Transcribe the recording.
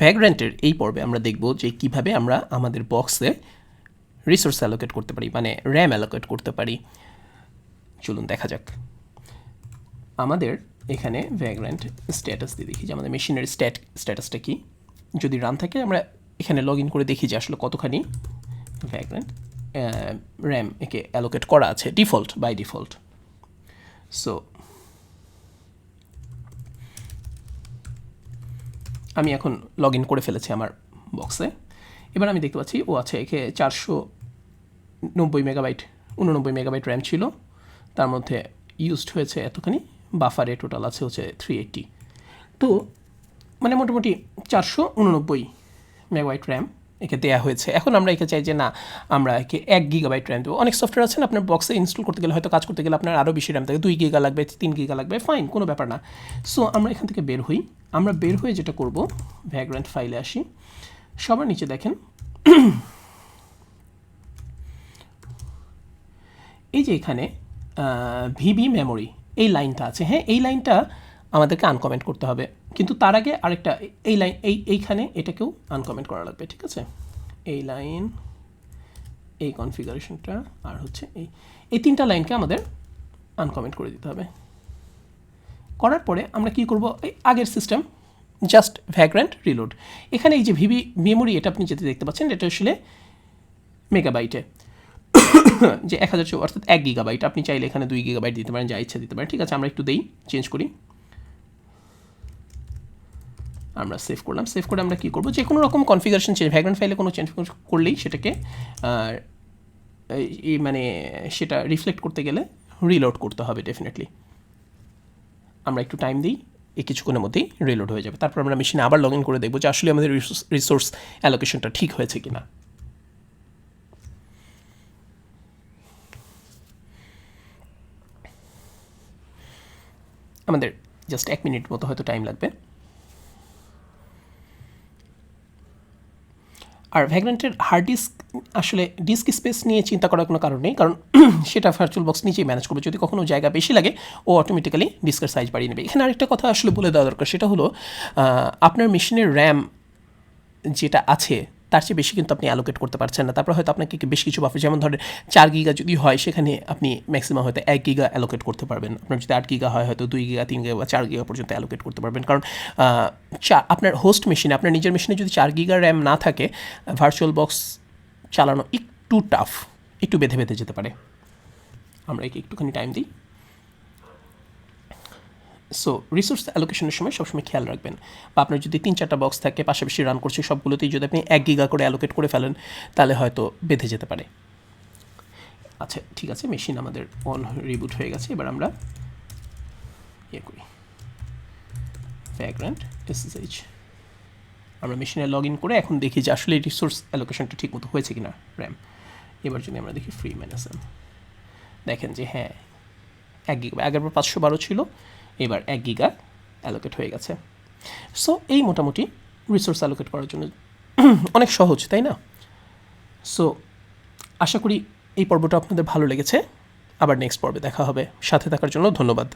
ভ্যাগ্র্যান্টের এই পর্বে আমরা দেখব যে কীভাবে আমরা আমাদের বক্সে রিসোর্স অ্যালোকেট করতে পারি মানে র্যাম অ্যালোকেট করতে পারি। চলুন দেখা যাক। আমাদের এখানে ভ্যাগ্র্যান্ট স্ট্যাটাস দিয়ে দেখি যে আমাদের মেশিনের স্ট্যাট স্ট্যাটাসটা কি। যদি রান থাকে, আমরা এখানে লগ ইন করে দেখি যে আসলে কতখানি ভ্যাগ্র্যান্ট র্যাম একে অ্যালোকেট করা আছে ডিফল্ট বাই ডিফল্ট সো আমি এখন লগ ইন করে ফেলেছি আমার বক্সে এবার আমি দেখতে পাচ্ছি, ও আছে একে চারশো নব্বই মেগাবাইট উননব্বই মেগাবাইট র্যাম ছিল। তার মধ্যে ইউজড হয়েছে এতখানি বাফারে টোটাল আছে হচ্ছে থ্রি এইটটি তো মানে মোটামুটি চারশো উননব্বই মেগাবাইট র্যাম একে দেওয়া হয়েছে। এখন আমরা একে চাই যে না, আমরা একে এক গিগাবাইট র্যাম দেবো। অনেক সফটওয়্যার আছে আপনার বক্সে ইনস্টল করতে গেলে হয়তো কাজ করতে গেলে আপনার আরও বেশি র্যাম থাকে। দুই গিগা লাগবে, তিন গিগা লাগবে ফাইন কোনো ব্যাপার না। সো আমরা এখান থেকে বের হই। আমরা বের হয়ে যেটা করব ভ্যাগ্রান্ট ফাইলে আসি। সবার নিচে দেখেন। এই যে এখানে ভিবি মেমোরি এই লাইনটা আছে। হ্যাঁ এই লাইনটা আমাদেরকে আনকমেন্ট করতে হবে। কিন্তু তার আগে আরেকটা, এই লাইন এই, এইখানে এটাকেও আনকমেন্ট করা লাগবে, ঠিক আছে? এই লাইন এই কনফিগারেশনটা আর হচ্ছে এই এই তিনটা লাইনকে আমাদের আনকমেন্ট করে দিতে হবে। করার পরে আমরা কি করব? এই আগের সিস্টেম জাস্ট ভ্যাগ্রান্ট রিলোড এখানে এই যে ভিবি মেমোরি এটা আপনি যেতে দেখতে পাচ্ছেন, এটা আসলে মেগাবাইটে যে এক হাজার অর্থাৎ এক গিগাবাইট আপনি চাইলে এখানে দুই গিগাবাইট দিতে পারেন, যা ইচ্ছা দিতে পারেন, ঠিক আছে? আমরা একটু দেই চেঞ্জ করি। আমরা সেভ করলাম। সেভ করে আমরা কী করব? যে কোনো রকম কনফিগারেশন চেঞ্জ ভ্যাগ্রান্ট ফাইলে কোনো চেঞ্জ করলেই সেটাকে এই মানে সেটা রিফ্লেক্ট করতে গেলে রিলোড করতে হবে ডেফিনেটলি আমরা একটু টাইম দিই, এই কিছুক্ষণের মধ্যেই রিলোড হয়ে যাবে। তারপর আমরা মেশিনে আবার লগ ইন করে দেখব যে আসলে আমাদের রিসোর্স অ্যালোকেশনটা ঠিক হয়েছে কি না আমাদের জাস্ট এক মিনিট মতো হয়তো টাইম লাগবে। আর ভ্যাগ্রান্টের হার্ড ডিস্ক আসলে ডিস্ক স্পেস নিয়ে চিন্তা করার কোনো কারণ নেই, কারণ সেটা ভার্চুয়াল বক্স নিচেই ম্যানেজ করবে। যদি কখনো জায়গা বেশি লাগে, ও অটোমেটিক্যালি ডিস্কের সাইজ বাড়িয়ে নেবে। এখানে আরেকটা কথা আসলে বলে দেওয়া দরকার, সেটা হলো আপনার মেশিনের র্যাম যেটা আছে তার চেয়ে বেশি কিন্তু আপনি অ্যালোকেট করতে পারছেন না। তারপর হয়তো আপনাকে বেশ কিছু বাফার যেমন ধরেন চার গিগা যদি হয়, সেখানে আপনি ম্যাক্সিমাম হয়তো এক গিগা অ্যালোকেট করতে পারবেন। আপনার যদি আট গিগা হয়, হয়তো দুই গিগা তিন গিগা বা চার গিগা পর্যন্ত অ্যালোকেট করতে পারবেন। কারণ চা, আপনার হোস্ট মেশিনে আপনার নিজের মেশিনে যদি চার গিগা র্যাম না থাকে ভার্চুয়াল বক্স চালানো একটু টাফ একটু বেঁধে বেঁধে যেতে পারে। আমরা একে একটুখানি টাইম দিই। সো রিসোর্স অ্যালোকেশনের সময় সবসময় খেয়াল রাখবেন। বা আপনার যদি তিন চারটা বক্স থাকে, পাশাপাশি রান করছে সবগুলোতেই যদি আপনি এক গিগা করে অ্যালোকেট করে ফেলেন, তাহলে হয়তো বেঁধে যেতে পারে। আচ্ছা ঠিক আছে মেশিন আমাদের অন রিবুট হয়ে গেছে। এবার আমরা ইয়ে করি। ব্যাকগ্রাউন্ড এসএসএইচ আমরা মেশিনে লগ ইন করে এখন দেখি যে আসলে রিসোর্স অ্যালোকেশনটা ঠিক মতো হয়েছে কিনা র্যাম এবার যদি আমরা দেখি ফ্রি ম্যানেজ দেখেন যে হ্যাঁ এক গিগা আগের পাঁচশো বারো ছিল। এবার এক গিগা অ্যালোকেট হয়ে গেছে। সো এই মোটামুটি রিসোর্স অ্যালোকেট করার জন্য অনেক সহজ, তাই না? সো আশা করি এই পর্বটা আপনাদের ভালো লেগেছে। আবার নেক্সট পর্বে দেখা হবে। সাথে থাকার জন্য ধন্যবাদ।